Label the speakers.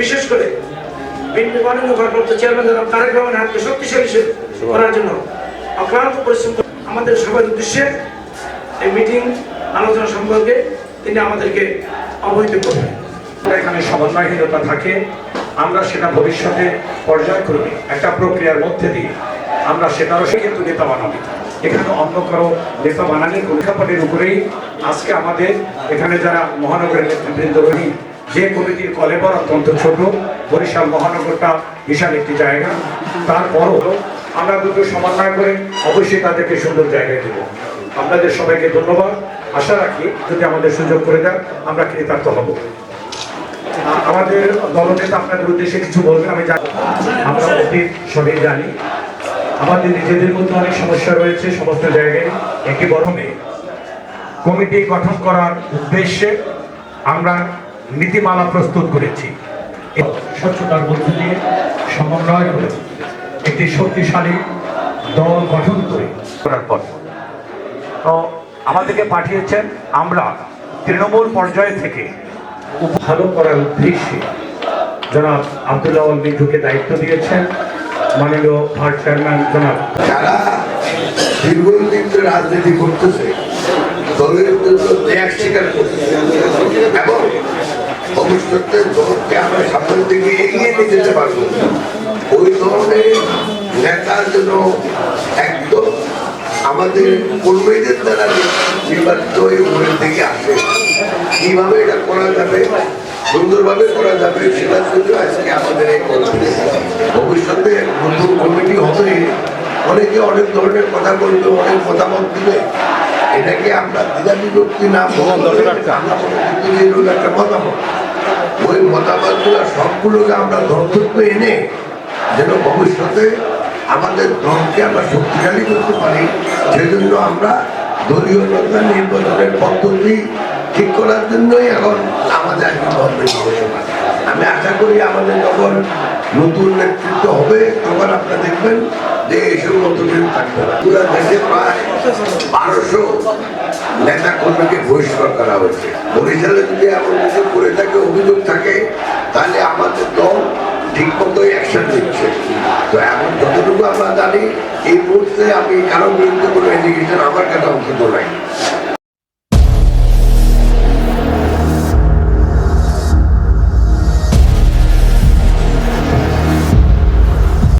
Speaker 1: বিশেষ করে বিএনপি মাননীয় ভারপ্রাপ্ত চেয়ারম্যান জনাব তারেক রহমান হাতকে শক্তিশালী করার জন্য অক্লান্ত পরিশ্রম আমাদের সবার উদ্দেশ্যে এই মিটিং আলোচনা সম্পর্কে তিনি আমাদেরকে অবহিত করবেন।
Speaker 2: এখানে সমন্বয়হীনতা থাকে আমরা সেটা ভবিষ্যতে পর্যায়ক্রমে একটা প্রক্রিয়ার মধ্যে দিয়ে আমরা সেটারও সে কিন্তু নেতা বানাবি। এখানে অন্য কারও নেতা বানানোর প্রেক্ষাপটের উপরেই আজকে আমাদের এখানে যারা মহানগরের নেতৃবৃন্দ রহি যে কমিটির কলেবর অত্যন্ত ছোট, বরিশাল মহানগরটা বিশাল একটি জায়গা। তারপরও আমরা দুটো সমন্বয় করে অবশ্যই তাদেরকে সুন্দর জায়গায় দেব। আপনাদের সবাইকে ধন্যবাদ। আশা রাখি যদি আমাদের সুযোগ করে দেন, আমরা কৃতার্থ হব। আমাদের দলনেতা আপনাদের উদ্দেশ্যে কিছু বলবেন আমি জানি। আমরা অতীত সবাই জানি। আমাদের নিজেদের মধ্যে অনেক সমস্যা রয়েছে সমস্ত জায়গায়। একটি বরমে কমিটি গঠন করার উদ্দেশ্যে আমরা নীতিমালা প্রস্তুত করেছি। স্বচ্ছতার মধ্যে দিয়ে সমন্বয় করে একটি শক্তিশালী দল গঠন করে করার পর। তো আমাদেরকে পাঠিয়েছেন আমরা তৃণমূল পর্যায় থেকে ভালো করার উদ্দেশ্যে জনাব আব্দুল্লাহ মিঠুকে দায়িত্ব দিয়েছেন মাননীয় ভাইস চেয়ারম্যান জনাব
Speaker 3: যারা দীর্ঘদিন ধরে রাজনীতি করতেছে, দলের জন্য ত্যাগ স্বীকার করতেছে, এবং ভবিষ্যতে দলকে আমরা সামনের দিকে এগিয়ে নিয়ে যেতে পারব? ওই ধরনের নেতার জন্য একদম আমাদের কর্মীদের দ্বারা নির্বাচিত উপরের দিকে কীভাবে এটা করা যাবে, সুন্দরভাবে করা যাবে আজকে আমাদের এই ভবিষ্যতে নতুন কমিটি হবে অনেকে অনেক ধরনের কথা বলবে, অনেক মতামত দিবে। এটাকে আমরা দ্বিধা বিভক্তি না একটা মতামত। ওই মতামতগুলো সবগুলোকে আমরা ধর্তব্য এনে যেন ভবিষ্যতে আমাদের দলকে আমরা শক্তিশালী করতে পারি সেজন্য আমরা দলীয় নেতা নির্বাচনের পদ্ধতি ঠিক করার জন্যই এখন আমাদের একটি আমি আশা করি আমাদের যখন নতুন নেতৃত্ব হবে তখন আপনারা দেখবেন যে মতো দেশে প্রায় বারোশো নেতা কর্মীকে বহিষ্কার করা হয়েছে বরিশালে যদি এমন কিছু করে থাকে অভিযোগ থাকে তাহলে আমাদের দল ঠিক মতোই অ্যাকশন নিচ্ছে তো এখন যতটুকু আমরা জানি এই মুহূর্তে আমি কারও বিরুদ্ধে কোনো এডুকেশন আমার কাছে অন্তত নাই।